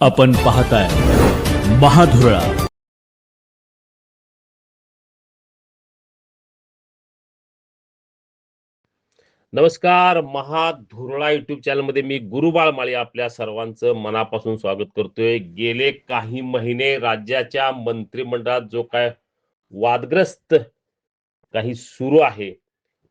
आपण पाहताय महाधुरळा. नमस्कार महाधुरळा युट्यूब चॅनलमध्ये मी गुरुबाळ माळी आपल्या सर्वांचं मनापासून स्वागत करतोय. गेले काही महिने राज्याच्या मंत्रिमंडळात जो काय वादग्रस्त काही सुरू आहे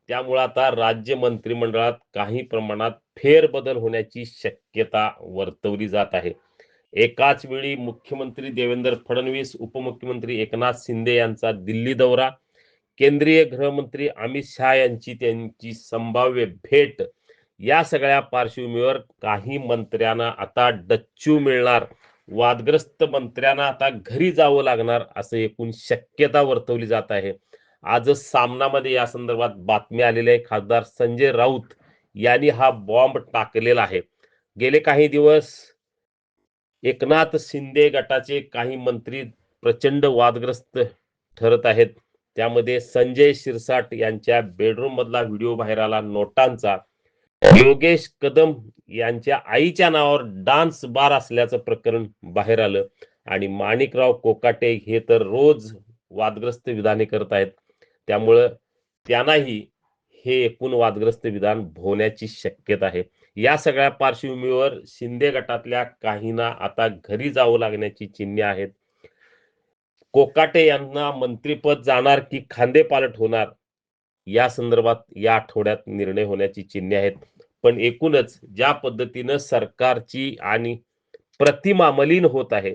त्यामुळे आता राज्य मंत्रिमंडळात काही प्रमाणात फेरबदल होण्याची शक्यता वर्तवली जात आहे. एकाच वेळी मुख्यमंत्री देवेंद्र फडणवीस उपमुख्यमंत्री एकनाथ शिंदे यांचा दिल्ली दौरा. केंद्रीय गृहमंत्री अमित शहा यांची त्यांची संभाव्य भेट. या सगळ्या पार्श्वभूमीवर काही मंत्र्यांना आता डच्चू मिळणार. वादग्रस्त मंत्र्यांना आता घरी जावं लागणार असं एकूण शक्यता वर्तवली जात आहे. आजच सामनामध्ये या संदर्भात बातमी आलेली आहे. खासदार संजय राऊत यांनी हा बॉम्ब टाकलेला आहे. गेले काही दिवस एकनाथ शिंदे गटाचे काही मंत्री प्रचंड वादग्रस्त ठरत आहेत. त्यामध्ये संजय शिरसाट यांच्या बेडरूम मधला व्हिडिओ बाहेर आला. नोटांचा. योगेश कदम यांच्या आईच्या नावावर डान्स बार असल्याचं प्रकरण बाहेर आलं. आणि माणिकराव कोकाटे हे तर रोज वादग्रस्त विधाने करत आहेत. त्यामुळं त्यांनाही हे एकूण वादग्रस्त विधान भोवण्याची शक्यता आहे. या सगळ्या पार्श्वभूमीवर शिंदे गटातल्या काहींना आता घरी जावं लागण्याची चिन्हे आहेत. कोकाटे यांना मंत्रीपद जाणार की खांदेपालट होणार या संदर्भात या आठवड्यात निर्णय होण्याची चिन्हे आहेत. पण एकूणच ज्या पद्धतीनं सरकारची आणि प्रतिमा मलिन होत आहे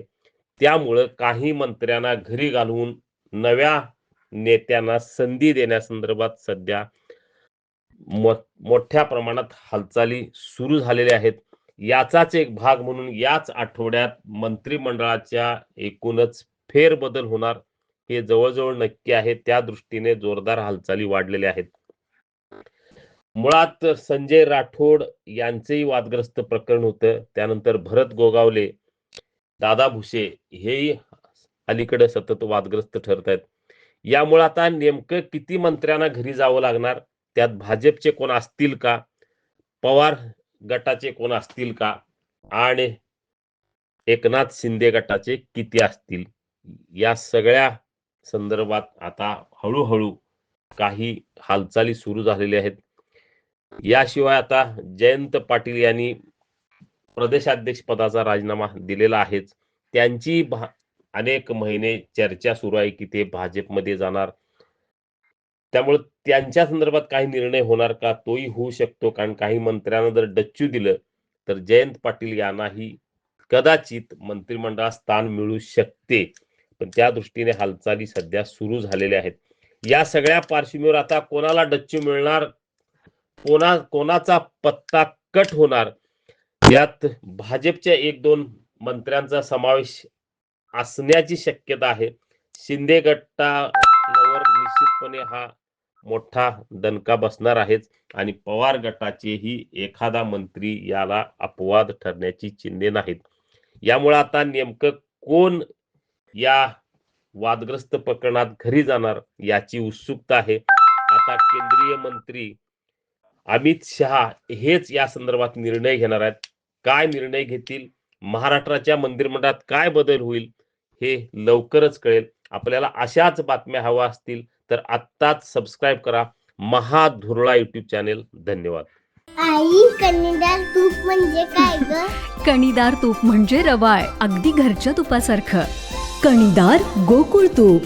त्यामुळं काही मंत्र्यांना घरी घालवून नव्या नेत्यांना संधी देण्यासंदर्भात सध्या मोठ्या प्रमाणात हालचाली सुरू झालेल्या आहेत. याचाच एक भाग म्हणून याच आठवड्यात मंत्रिमंडळाच्या एकूणच फेरबदल होणार हे जवळजवळ नक्की आहे. त्या दृष्टीने जोरदार हालचाली वाढलेल्या आहेत. मुळात संजय राठोड यांचेही वादग्रस्त प्रकरण होतं. त्यानंतर भरत गोगावले दादा भुसे हेही अलीकडे सतत वादग्रस्त ठरत आहेत यामुळे आता नेमकं किती मंत्र्यांना घरी जावं लागणार? त्यात भाजपचे कोण असतील का? पवार गटाचे कोण असतील का? आणि एकनाथ शिंदे गटाचे किती असतील? या सगळ्या संदर्भात आता हळूहळू काही हालचाली सुरू झालेल्या आहेत. याशिवाय आता जयंत पाटील यांनी प्रदेशाध्यक्ष पदाचा राजीनामा दिलेला आहेच. त्यांची भा- अनेक महिने चर्चा सुरू आहे की ते भाजपमध्ये जाणार. त्यामुळे त्यांच्या संदर्भात काही निर्णय होणार का? तोही होऊ शकतो. कारण काही मंत्र्यांना जर डच्चू दिलं तर जयंत पाटील यांनाही कदाचित मंत्रिमंडळात स्थान मिळू शकते. पण त्या दृष्टीने हालचाली सध्या सुरू झालेल्या आहेत. या सगळ्या पार्श्वभूमीवर आता कोणाला डच्चू मिळणार? कोणा कोणाचा पत्ता कट होणार? यात भाजपच्या एक दोन मंत्र्यांचा समावेश असण्याची शक्यता आहे. शिंदे गटावर निश्चितपणे हा मोठा दणका बसणार आहेच आणि पवार गटाचेही एखादा मंत्री याला अपवाद ठरण्याची चिन्हे नाहीत. यामुळे आता नेमकं कोण या वादग्रस्त प्रकरणात घरी जाणार याची उत्सुकता आहे. आता केंद्रीय मंत्री अमित शहा हेच या संदर्भात निर्णय घेणार आहेत. काय निर्णय घेतील? महाराष्ट्राच्या मंत्रिमंडळात काय बदल होईल? हे लवकरच कळेल. आपल्याला अशाच बातम्या हव्या असतील तर आत्ताच सबस्क्राईब करा. महाधुरळा युट्यूब चॅनेल धन्यवाद. आई कन्नडार तूप म्हणजे काय ग? कणीदार तूप म्हणजे रवाळ अगदी घरच्या तुपासारखं. कणीदार गोकुळ तूप.